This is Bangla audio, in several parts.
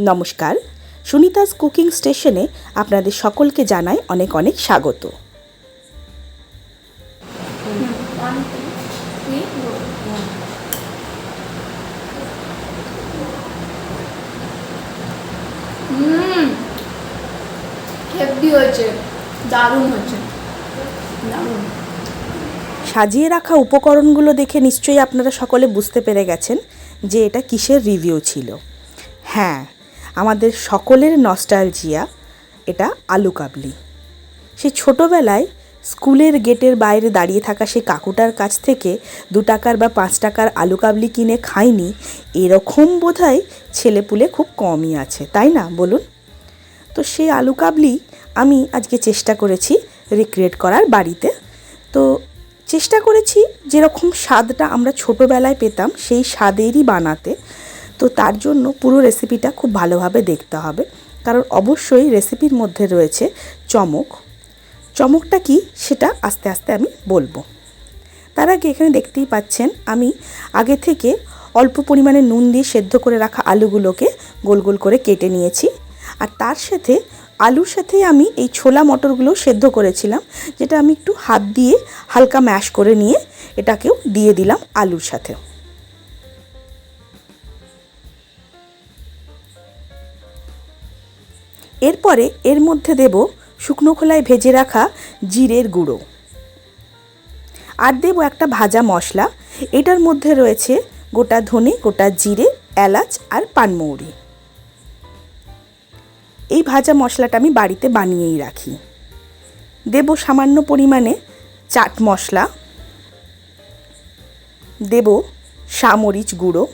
নমস্কার। সুনিতাস কুকিং স্টেশনে আপনাদের সকলকে জানাই অনেক অনেক স্বাগত। হেভি হয়েছে। দারুণ হয়েছে। দারুণ। সাজিয়ে রাখা উপকরণগুলো দেখে নিশ্চয়ই আপনারা সকলে বুঝতে পেরে গেছেন যে এটা কিসের রিভিউ ছিল। হ্যাঁ আমাদের সকলের নস্টালজিয়া এটা আলু কাবলি। সেই ছোটোবেলায় স্কুলের গেটের বাইরে দাঁড়িয়ে থাকা সেই কাকুটার কাছ থেকে দু টাকার বা পাঁচ টাকার আলু কাবলি কিনে খায়নি, এরকম বোধহয় ছেলেপুলে খুব কমই আছে, তাই না? বলুন। তো সেই আলু কাবলি আমি আজকে চেষ্টা করেছি রিক্রিয়েট করার বাড়িতে। তো চেষ্টা করেছি, যেরকম স্বাদটা আমরা ছোটোবেলায় পেতাম, সেই স্বাদেরই বানাতে। তো তার জন্য পুরো রেসিপিটা খুব ভালোভাবে দেখতে হবে। কারণ অবশ্যই রেসিপির মধ্যে রয়েছে চমক। চমকটা কি সেটা আস্তে আস্তে আমি বলব। তার আগে এখানে দেখতেই পাচ্ছেন, আমি আগে থেকে অল্প পরিমাণে নুন দিয়ে সেদ্ধ করে রাখা আলুগুলোকে গোল গোল করে কেটে নিয়েছি। আর তার সাথে আলুর সাথে আমি এই ছোলা মটরগুলো সেদ্ধ করেছিলাম, যেটা আমি একটু হাত দিয়ে হালকা ম্যাশ করে নিয়ে এটাকেও দিয়ে দিলাম আলুর সাথে। এরপরে এর মধ্যে দেব শুকনো খোলায় ভেজে রাখা জিরের গুঁড়ো। আর দেব একটা ভাজা মশলা। এটার মধ্যে রয়েছে গোটা ধনে, গোটা জিরে, এলাচ আর পানমৌরি। এই ভাজা মশলাটা আমি বাড়িতে বানিয়েই রাখি। দেব সামান্য পরিমাণে চাট মশলা। দেব সামরিচ গুঁড়ো।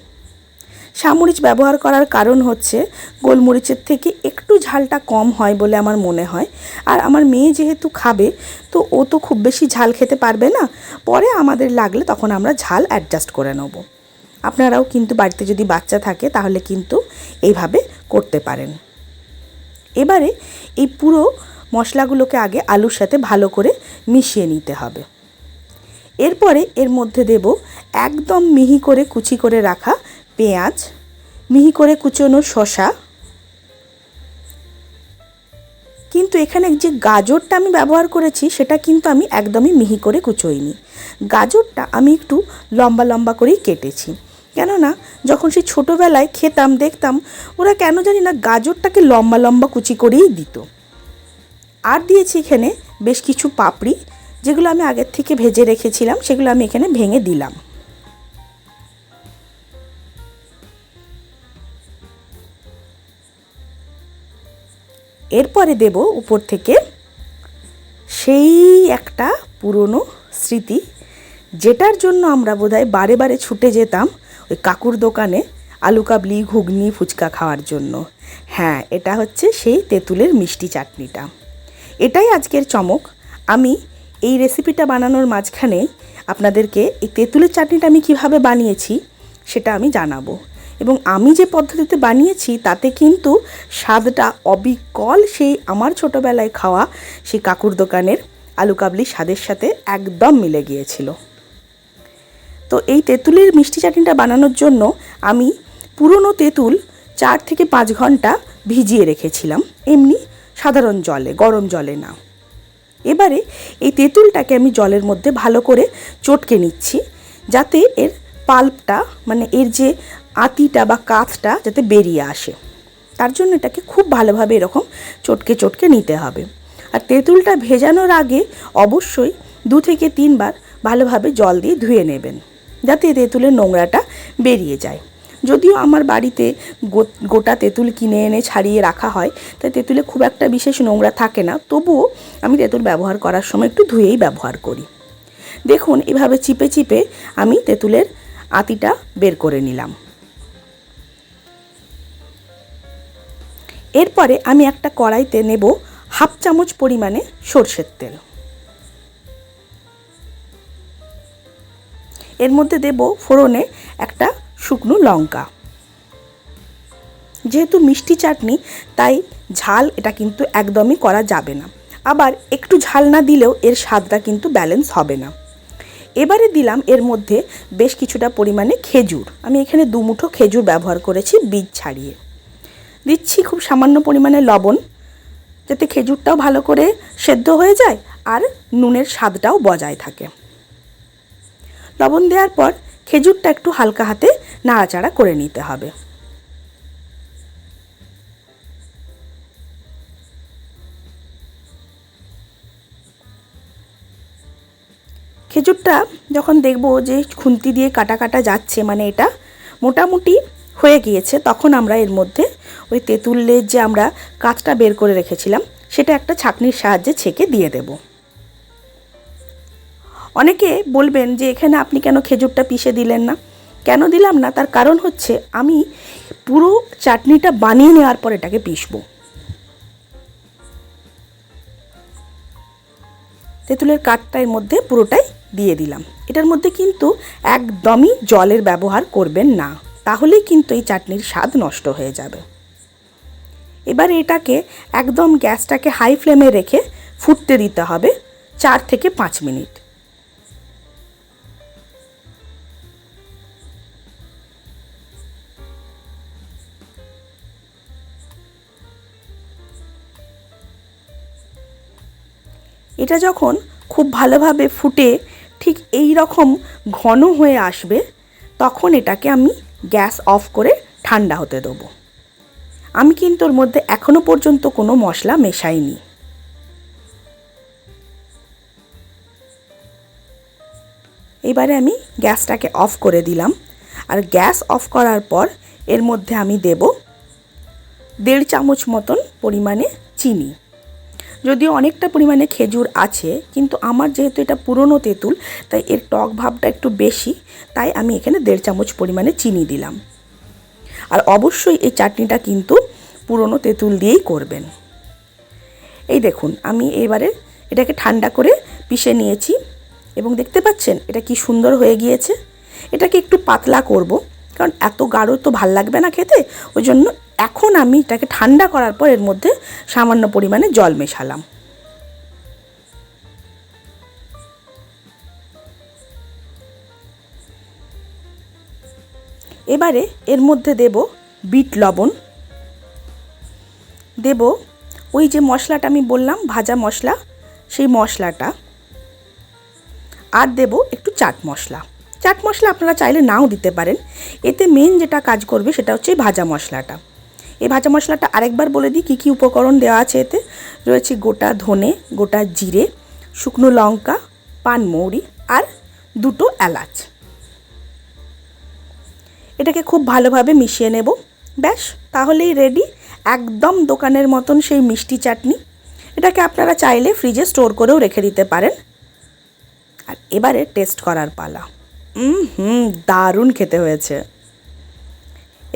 সামরিচ ব্যবহার করার কারণ হচ্ছে গোলমরিচের থেকে একটু ঝালটা কম হয় বলে আমার মনে হয়। আর আমার মেয়ে যেহেতু খাবে, তো ও তো খুব বেশি ঝাল খেতে পারবে না। পরে আমাদের লাগলে তখন আমরা ঝাল অ্যাডজাস্ট করে নেব। আপনারাও কিন্তু বাড়িতে যদি বাচ্চা থাকে, তাহলে কিন্তু এইভাবে করতে পারেন। এবারে এই পুরো মশলাগুলোকে আগে আলুর সাথে ভালো করে মিশিয়ে নিতে হবে। এরপরে এর মধ্যে দেব একদম মিহি করে কুচি করে রাখা পেঁয়াজ, মিহি করে কুচোনো শশা কিন্তু এখানে যে গাজরটা আমি ব্যবহার করেছি, সেটা কিন্তু আমি একদমই মিহি করে কুচোইনি। গাজরটা আমি একটু লম্বা লম্বা করেই কেটেছি। কেননা, যখন সেই ছোটোবেলায় খেতাম, দেখতাম, ওরা কেন জানি না গাজরটাকে লম্বা লম্বা কুচি করেই দিত। আর দিয়েছি এখানে বেশ কিছু পাপড়ি, যেগুলো আমি আগের থেকে ভেজে রেখেছিলাম, সেগুলো আমি এখানে ভেঙে দিলাম। এরপরে দেব উপর থেকে সেই একটা পুরনো স্মৃতি, যেটার জন্য আমরা বোধহয় বারে বারে ছুটে যেতাম ওই কাকুর দোকানে আলু কাবলি, ঘুগনি, ফুচকা খাওয়ার জন্য। হ্যাঁ এটা হচ্ছে সেই তেঁতুলের মিষ্টি চাটনিটা। এটাই আজকের চমক। আমি এই রেসিপিটা বানানোর মাঝখানে আপনাদেরকে এই তেঁতুলের চাটনিটা আমি কীভাবে বানিয়েছি সেটা আমি জানাব। এবং আমি যে পদ্ধতিতে বানিয়েছি, তাতে কিন্তু স্বাদটা অবিকল সেই আমার ছোটোবেলায় খাওয়া সেই কাকুর দোকানের আলু কাবলি স্বাদের সাথে একদম মিলে গিয়েছিল। তো এই তেঁতুলের মিষ্টি চাটনিটা বানানোর জন্য আমি পুরনো তেঁতুল চার থেকে পাঁচ ঘণ্টা ভিজিয়ে রেখেছিলাম, এমনি সাধারণ জলে, গরম জলে না। এবারে এই তেঁতুলটাকে আমি জলের মধ্যে ভালো করে চটকে নিচ্ছি, যাতে এর পাল্পটা মানে এর যে আতিটা বা কাঁচটা যাতে বেরিয়ে আসে। তার জন্য এটাকে খুব ভালোভাবে এরকম চটকে চটকে নিতে হবে। আর তেঁতুলটা ভেজানোর আগে অবশ্যই দু থেকে তিনবার ভালোভাবে জল দিয়ে ধুয়ে নেবেন, যাতে তেঁতুলের নোংরাটা বেরিয়ে যায়। যদিও আমার বাড়িতে গোটা তেঁতুল কিনে এনে ছাড়িয়ে রাখা হয়, তাই তেঁতুলে খুব একটা বিশেষ নোংরা থাকে না। তবুও আমি তেঁতুল ব্যবহার করার সময় একটু ধুয়েই ব্যবহার করি। দেখুন, এভাবে চিপে চিপে আমি তেঁতুলের আতিটা বের করে নিলাম। এরপরে আমি একটা কড়াইতে নেব হাফ চামচ পরিমাণে সর্ষের তেল। এর মধ্যে দেব ফোড়নে একটা শুকনো লঙ্কা। যেহেতু মিষ্টি চাটনি, তাই ঝাল এটা কিন্তু একদমই করা যাবে না। আবার একটু ঝাল না দিলেও এর স্বাদটা কিন্তু ব্যালেন্স হবে না। এবারে দিলাম এর মধ্যে বেশ কিছুটা পরিমাণে খেজুর। আমি এখানে দুমুঠো খেজুর ব্যবহার করেছি বীজ ছাড়িয়ে। দিচ্ছি খুব সামান্য পরিমাণে লবণ, যাতে খেজুরটাও ভালো করে সেদ্ধ হয়ে যায় আর নুনের স্বাদটাও বজায় থাকে। লবণ দেওয়ার পর খেজুরটা একটু হালকা হাতে নাড়াচাড়া করে নিতে হবে। খেজুরটা যখন দেখব যে খুন্তি দিয়ে কাটা কাটা যাচ্ছে মানে এটা মোটামুটি হয়ে গিয়েছে, তখন আমরা এর মধ্যে ওই তেঁতুলের যে আমরা কাঁচটা বের করে রেখেছিলাম, সেটা একটা ছাঁকনির সাহায্যে ছেঁকে দিয়ে দেব। অনেকে বলবেন যে এখানে আপনি কেন খেজুরটা পিষে দিলেন না? কেন দিলাম না? তার কারণ হচ্ছে আমি পুরো চাটনিটা বানিয়ে নেওয়ার পর এটাকে পিষবো। তেঁতুলের কাঠটা এর মধ্যে পুরোটাই দিয়ে দিলাম। এটার মধ্যে কিন্তু একদমই জলের ব্যবহার করবেন না, তাহলেই কিন্তু এই চাটনির স্বাদ নষ্ট হয়ে যাবে। এবার এটাকে একদম গ্যাসটাকে হাই ফ্লেমে রেখে ফুটতে দিতে হবে চার থেকে পাঁচ মিনিট। এটা যখন খুব ভালোভাবে ফুটে ঠিক এই রকম ঘন হয়ে আসবে, তখন এটাকে আমি গ্যাস অফ করে ঠান্ডা হতে দেবো। আমি কিন্তু ওর মধ্যে এখনও পর্যন্ত কোনো মশলা মেশাইনি। এবারে আমি গ্যাসটাকে অফ করে দিলাম। আর গ্যাস অফ করার পর এর মধ্যে আমি দেব দেড় চামচ মতন পরিমাণে চিনি। যদিও অনেকটা পরিমাণে খেজুর আছে, কিন্তু আমার যেহেতু এটা পুরনো তেঁতুল, তাই এর টক ভাবটা একটু বেশি, তাই আমি এখানে দেড় চামচ পরিমাণে চিনি দিলাম। আর অবশ্যই এই চাটনিটা কিন্তু পুরনো তেঁতুল দিয়েই করবেন। এই দেখুন, আমি এবারে এটাকে ঠান্ডা করে পিষে নিয়েছি, এবং দেখতে পাচ্ছেন এটা কি সুন্দর হয়ে গিয়েছে। এটাকে একটু পাতলা করব, কারণ এত গাঢ় তো ভালো লাগবে না খেতে, ওই জন্য এখন আমি এটাকে ঠান্ডা করার পর এর মধ্যে সামান্য পরিমাণে জল মেশালাম। এবারে এর মধ্যে দেব বিট লবণ। দেব ওই যে মশলাটা আমি বললাম, ভাজা মশলা, সেই মশলাটা। আর দেব একটু চাট মশলা। চাট মশলা আপনারা চাইলে নাও দিতে পারেন। এতে মেন যেটা কাজ করবে সেটা হচ্ছে ভাজা মশলাটা। এই ভাজা মশলাটা আরেকবার বলে দিই, কী কী উপকরণ দেওয়া আছে এতে? রয়েছে গোটা ধনে, গোটা জিরে, শুকনো লঙ্কা পানমৌরি আর দুটো এলাচ। এটাকে খুব ভালোভাবে মিশিয়ে নেব। ব্যাস, তাহলেই রেডি একদম দোকানের মতন সেই মিষ্টি চাটনি। এটাকে আপনারা চাইলে ফ্রিজে স্টোর করেও রেখে দিতে পারেন। আর এবারে টেস্ট করার পালা। হুম হুম, দারুণ খেতে হয়েছে।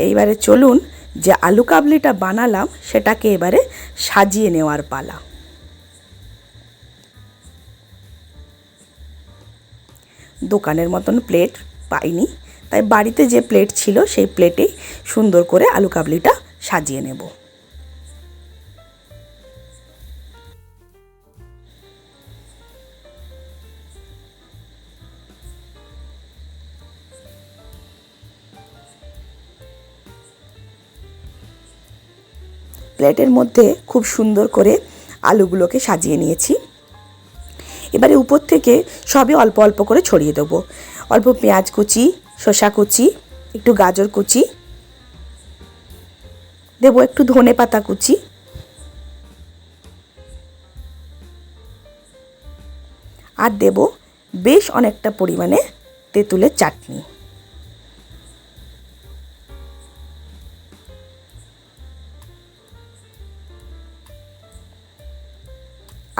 এইবারে চলুন যে আলু কাবলিটা বানালাম, সেটাকে এবারে সাজিয়ে নেওয়ার পালা। দোকানের মতন প্লেট পাইনি, তাই বাড়িতে যে প্লেট ছিল, সেই প্লেটেই সুন্দর করে আলু কাবলিটা সাজিয়ে নেব। প্লেটের মধ্যে খুব সুন্দর করে আলুগুলোকে সাজিয়ে নিয়েছি। এবারে উপর থেকে সবই অল্প অল্প করে ছড়িয়ে দেবো। অল্প পেঁয়াজ কুচি, শসা কুচি, একটু গাজর কুচি, দেবো একটু ধনে পাতা কুচি। আর দেব বেশ অনেকটা পরিমাণে তেঁতুলের চাটনি।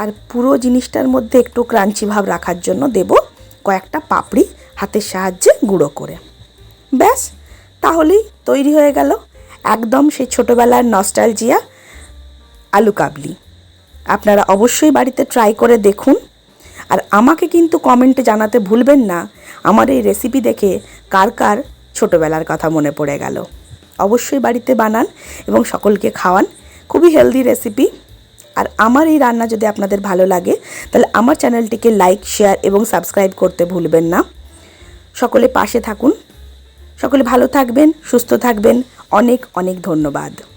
আর পুরো জিনিসটার মধ্যে একটু ক্রাঞ্চি ভাব রাখার জন্য দেব কয়েকটা পাপড়ি হাতের সাহায্যে গুঁড়ো করে। ব্যাস, তাহলেই তৈরি হয়ে গেল একদম সেই ছোটোবেলার নস্টালজিয়া আলু কাবলি। আপনারা অবশ্যই বাড়িতে ট্রাই করে দেখুন। আর আমাকে কিন্তু কমেন্টে জানাতে ভুলবেন না, আমার এই রেসিপি দেখে কার কার ছোটোবেলার কথা মনে পড়ে গেল। অবশ্যই বাড়িতে বানান এবং সকলকে খাওয়ান, খুবই হেলদি রেসিপি আর আমার এই রান্না যদি আপনাদের ভালো লাগে, তাহলে আমার চ্যানেলটিকে লাইক, শেয়ার এবং সাবস্ক্রাইব করতে ভুলবেন না। সকলে পাশে থাকুন। সকলে ভালো থাকবেন, সুস্থ থাকবেন। অনেক অনেক ধন্যবাদ।